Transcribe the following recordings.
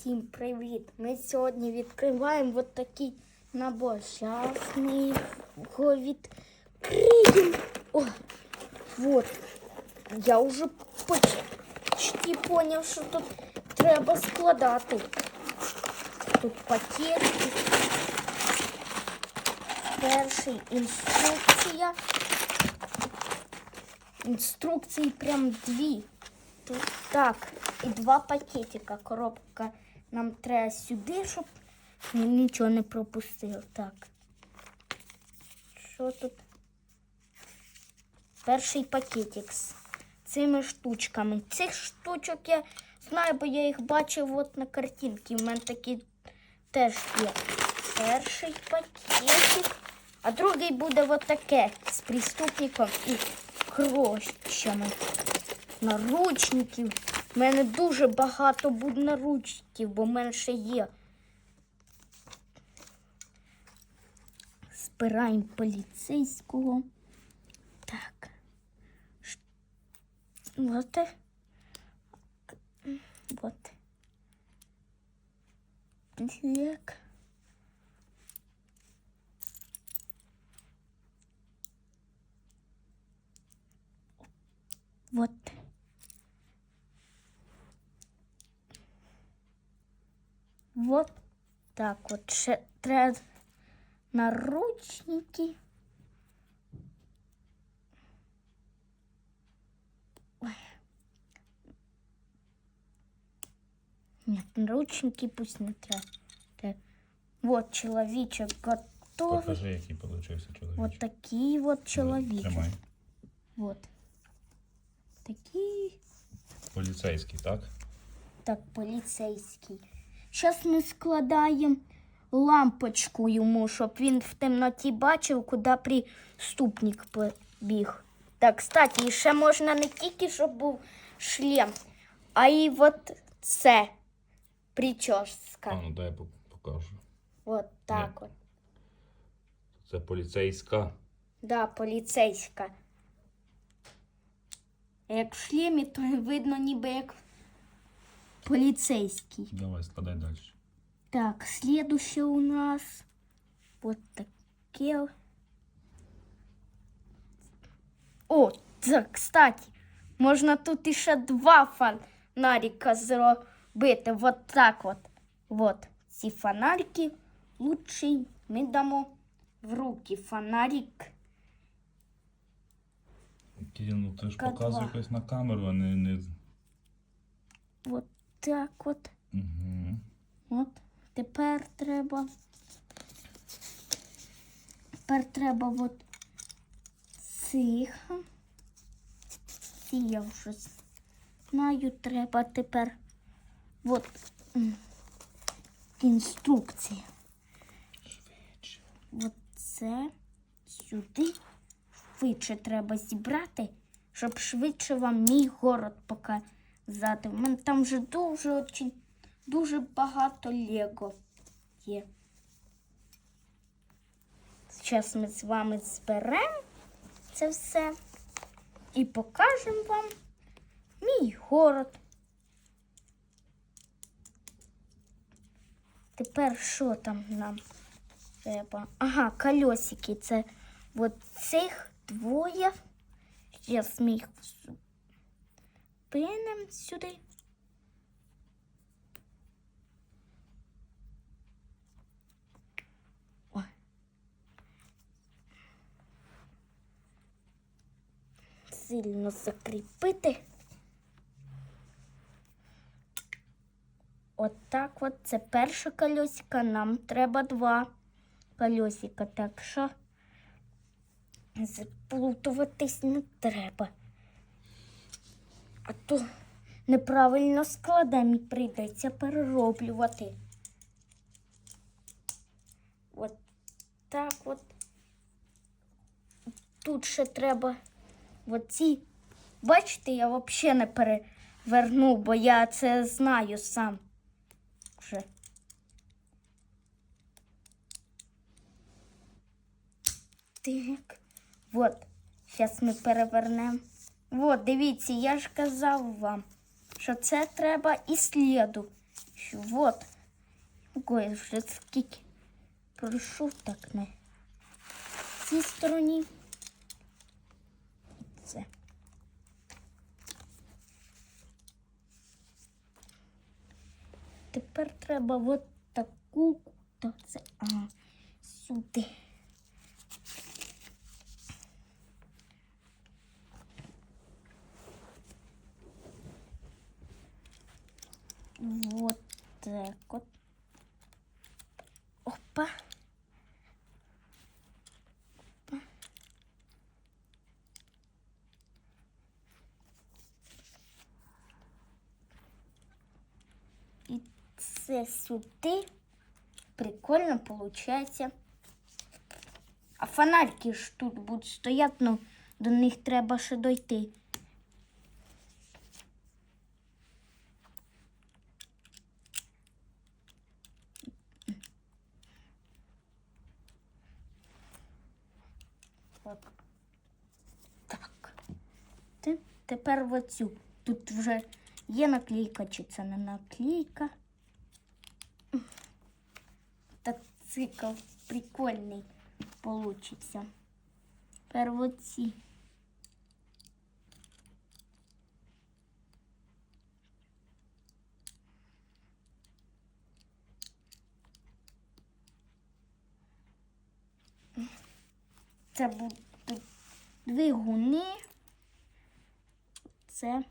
Всім привіт! Ми сьогодні відкриваємо от такий набор. Зараз ми його відкриємо. О, вот. Я вже почти поняв, що тут треба складати. Тут пакетики. Перший інструкція. Інструкції прям дві. Тут так, і два пакетика. Коробка нам треба сюди, щоб нічого не пропустив. Так. Що тут? Перший пакетик з цими штучками. Цих штучок я знаю, бо я їх бачив от на картинці. У мене такі теж є. Перший пакетик. А другий буде от таке з приступником і грошами наручників. У мене дуже багато буде наручників, бо ще є. Збираємо поліцейського. Так. Вот. Вот. Так. Вот. Вот так от. Ще треба наручники. Ой. Нет, наручники пусть не треба. Так. Вот человечек готовый. Покажи, який получився чоловік. Вот такие вот человечек. Тримай. Вот. Такие. Поліцейський, так? Так, поліцейський. Зараз ми складаємо лампочку йому, щоб він в темноті бачив, куди преступник побіг. Так, кстати, і ще можна не тільки, щоб був шлем, а й от це прическа. А, ну дай я покажу. От так от. Це поліцейська. Да, поліцейська. Як в шлемі, то видно ніби як поліцейський. Давай, складай далі. Так, следующее у нас вот такие. О, так, кстати, можна тут іще два фонарика зробити. Вот так от. Вот. Ці фонарики лучший ми дамо в руки. Фонарик. Кирил, ну ти ж Ка показуй два. якось на камеру, а не. не... Вот так от. Угу. От. Тепер треба. Тепер треба от цих. Ці я вже знаю. Треба тепер от інструкції. Швидше. От це сюди швидше треба зібрати, щоб швидше вам мій город показати. У мене там вже дуже очень, дуже багато Лего є. Зараз ми з вами зберемо це все і покажемо вам мій город. Тепер що там нам треба? Ага, колесики. Це от цих двоє. Зараз ми їх зупинимо сюди. Сильно закріпити. От от. Це перше колесико, нам треба два колесика. Так що заплутуватись не треба. А то неправильно складемо і прийдеться перероблювати. От так от. Тут ще треба оці. Бачите, я взагалі не переверну, бо я це знаю сам. Вже. Так. Вот. Зараз ми перевернемо. Вот, дивіться, я ж казав вам, що це треба і сліду Вот. Ой, вже скільки пройшов так на цій стороні. Це. Тепер треба от таку. То це а, сюди. Вот так вот. Опа. Опа. І це сюди. Прикольно получається. А фонарики ж тут будуть стояти, ну до них треба ще дойти. От. Так. Ти- Тепер в оцю. Тут вже є наклейка, чи це не наклейка. Так цикл прикольний получиться. Тепер в оці. Це будуть двигуни. Це.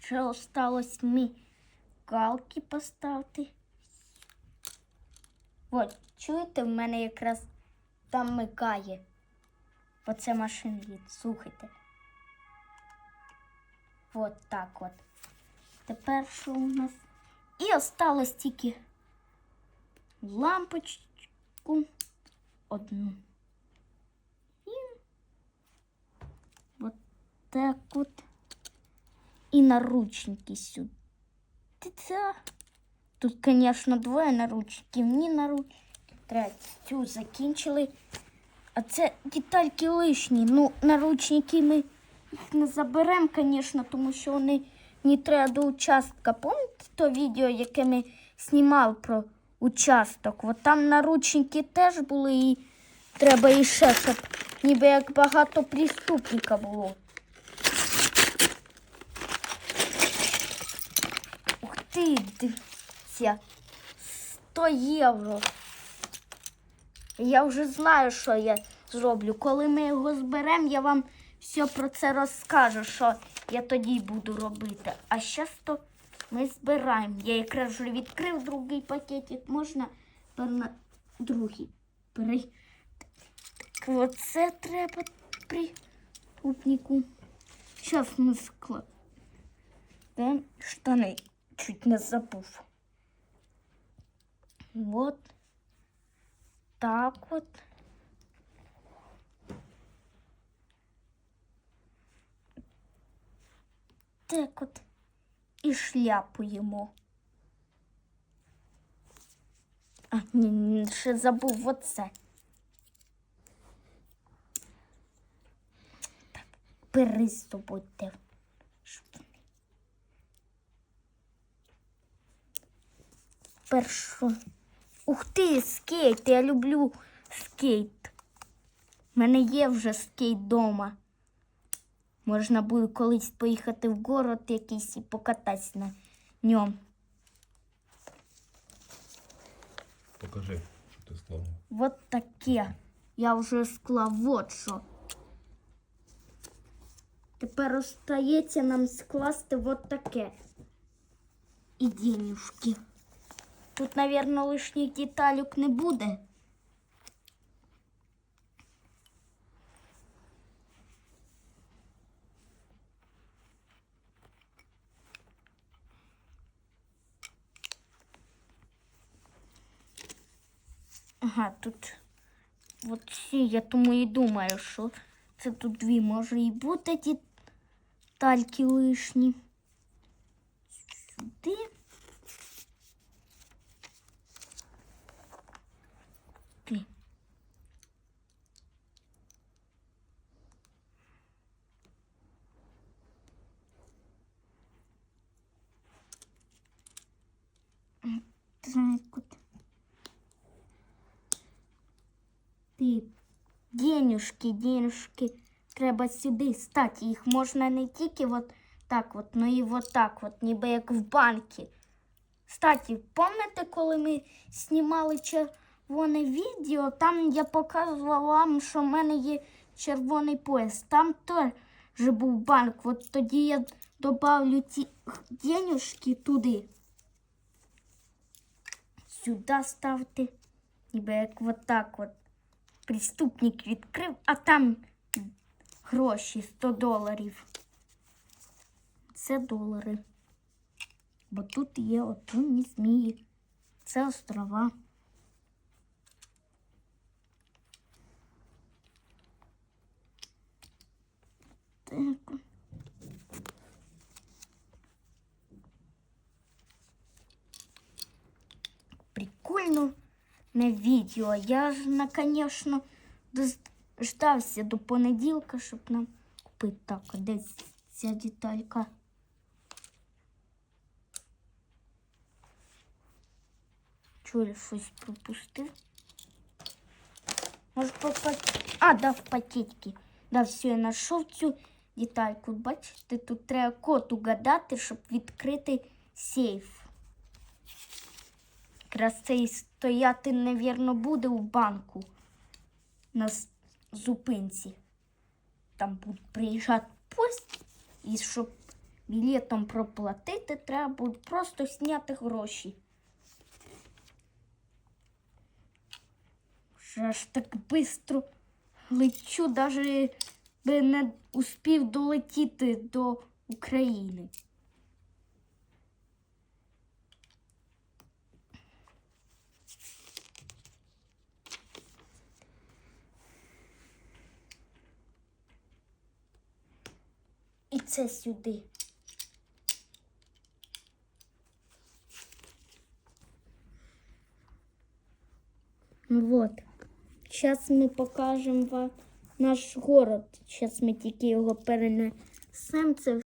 Ще осталось мі галки поставити. От, чуєте, в мене якраз там микає. Оце машин їде, слухайте. От так от. Тепер що у нас? І осталось тільки лампочку одну. І от так от. І наручники сюди. Тут, звісно, двоє наручників. Ні наручників. Третю закінчили. А це детальки лишні. Ну, наручники ми їх не заберемо, звісно, тому що вони не треба до участка. Пам'ятаєте то відео, яке ми знімали про участок? От там наручники теж були і треба іще, щоб ніби як багато преступника було. Ух ти, дивіться. 100 євро. Я вже знаю, що я зроблю. Коли ми його зберемо, я вам все про це розкажу, що я тоді буду робити. А зараз то ми збираємо. Я якраз вже відкрив другий пакетик. Можна на другий перейти. Так, оце треба при купнику. Зараз ми складемо. Штани чуть не забув. Вот. Так от. Так от. І шляпу йому. А, ні, ні, ще забув оце. Так, бери з. Першу. Ух ти, скейт! Я люблю скейт. У мене є вже скейт вдома. Можна буде колись поїхати в город якийсь і покататися на ньому. Покажи, що ти склав. Вот таке. Я вже склав вот що. Тепер остається нам скласти вот таке. І денюжки. Тут, мабуть, лишніх деталюк не буде. Ага, тут от ці, я тому і думаю, що це тут дві може і бути знает куда. Ти денюжки, денюжки. Треба сюди стати. Їх можна не тільки вот так от, ну і от так от, ніби як в банке. Кстати, помните, коли ми снимали червоне відео, там я показывала вам, что у мене є червоний пояс. Там тоже був банк. Вот тоді я добавлю ці денюжки туди. Сюди ставте. Ніби як от так от. Преступник відкрив, а там гроші 100 доларів. Це долари. Бо тут є отруйні змії. Це острова. Так. Прикольно на відео. Я ж, на, конечно, дождався до понеділка, щоб нам купити так, десь ця деталька. Чули, щось пропустив? Може попасть. А, да, в пакетики. Да, все, я знайшов цю детальку. Бачите, тут треба код угадати, щоб відкрити сейф. Якраз цей стояти, навірно, буде у банку на зупинці. Там буде приїжджати поїзд, і щоб білетом проплатити, треба буде просто зняти гроші. Що ж так швидко лечу, навіть би не успів долетіти до України. Це сюди. Вот. Сейчас ми покажемо вам наш город. Зараз ми тільки його перенесемо.